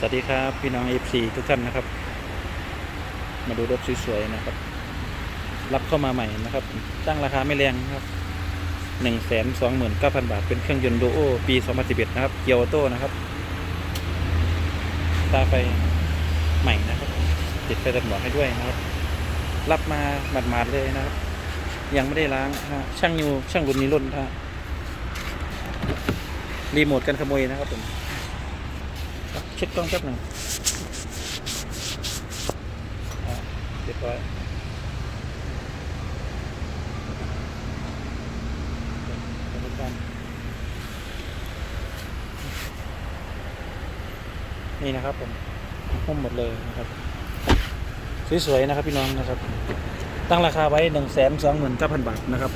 สวัสดีครับพี่น้อง F4 ทุกท่านนะครับ มาดูรถสวยๆนะครับ รับเข้ามาใหม่นะครับตั้งราคาไม่แรงนะครับหนึ่งแสนสองหมื่นเก้าพันบาท เป็นเครื่องยนต์ดูโอปีสองพันสิบเอ็ดนะครับ เกียวโต้นะครับ ตาไฟใหม่นะครับ ติดไฟตัดหมอกให้ด้วยนะครับ รับมาหมาดๆเลยนะครับ ยังไม่ได้ล้างนะฮะช่างยูช่างรุ่นนี้รุ่นท่ารีโมทกันขโมยนะครับผม เช็ดกล้องแป๊บหนึ่งอะเรียบร้อยนี่นะครับผมหุ้มหมดเลยนะครับ สวยๆนะครับพี่น้องนะครับ ตั้งราคาไว้หนึ่งแสนสองหมื่นเก้าพันบาทนะครับ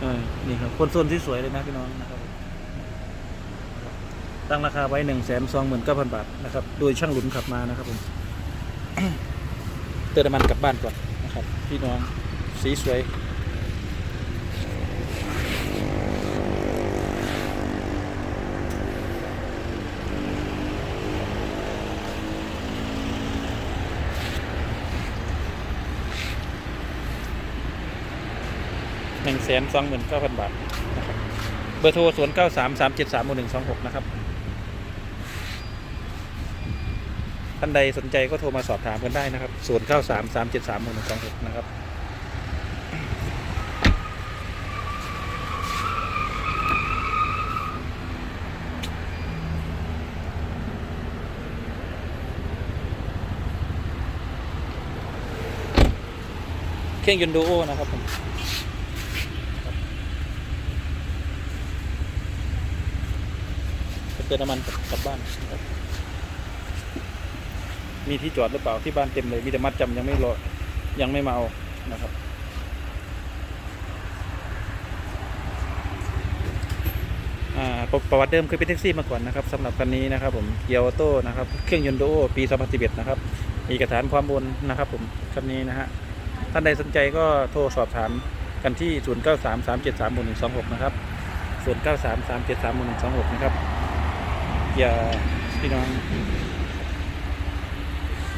เออนี่ครับคนส่วนที่สวยเลยนะพี่น้องนะครับ ตั้งราคาไว้หนึ่งแสนสองหมื่นเก้าพันบาทนะครับ โดยช่างหลุนขับมานะครับผมเติมน้ำมันกลับบ้านก่อนนะครับ พี่น้องสีสวยหนึ่งแสนสองหมื่นเก้าพันบาทนะครับเบอร์โทรศูนย์เก้าสามสามเจ็ดสามหนึ่งสองหกนะครับ ท่านใดสนใจก็โทรมาสอบถามกันได้นะครับศูนย์เก้าสามสามเจ็ดสามหนึ่งสองหกนะครับเครื่องยนต์ดูโอนะครับผมเติมน้ำมันกลับบ้านนะครับ มีที่จอดหรือเปล่าที่บ้านเต็มเลยมีแต่มัดจำยังไม่รอยังไม่มาเอานะครับประประวัติเดิมเคยเป็นแท็กซี่มาก่อนนะครับสำหรับคันนี้นะครับ ผมเกียวโต้นะครับเครื่องยนต์โดโอปี 2011 นะครับมีเอกสารความบนนะครับ ผมคันนี้นะฮะท่านใดสนใจก็โทรสอบถามกันที่ 0933733126 นะครับ0933733126 นะครับอย่าพี่น้อง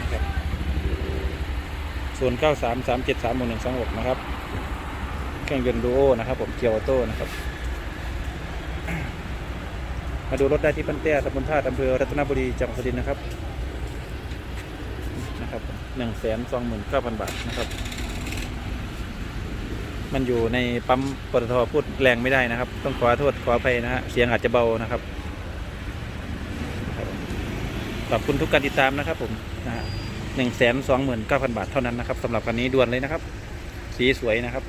นะครับ ส่วนเก้าสามสามเจ็ดสามหนึ่งสองหกนะครับ เครื่องยนต์ดูโอนะครับผมเกียวออโต้นะครับ มาดูรถได้ที่ปันเต้ตำบลท่าตุอำเภอรัตนบุรีจังหวัดสุรินทร์นะครับ นะครับหนึ่งแสนสองหมื่นเก้าพันบาทนะครับ มันอยู่ในปั๊มปตทพูดแรงไม่ได้นะครับ ต้องขอโทษขออภัยนะฮะ เสียงอาจจะเบานะครับ ขอบคุณทุกการติดตามนะครับผมนะฮะ หนึ่งแสนสองหมื่นเก้าพันบาทเท่านั้นนะครับสำหรับคันนี้ด่วนเลยนะครับ สีสวยนะครับ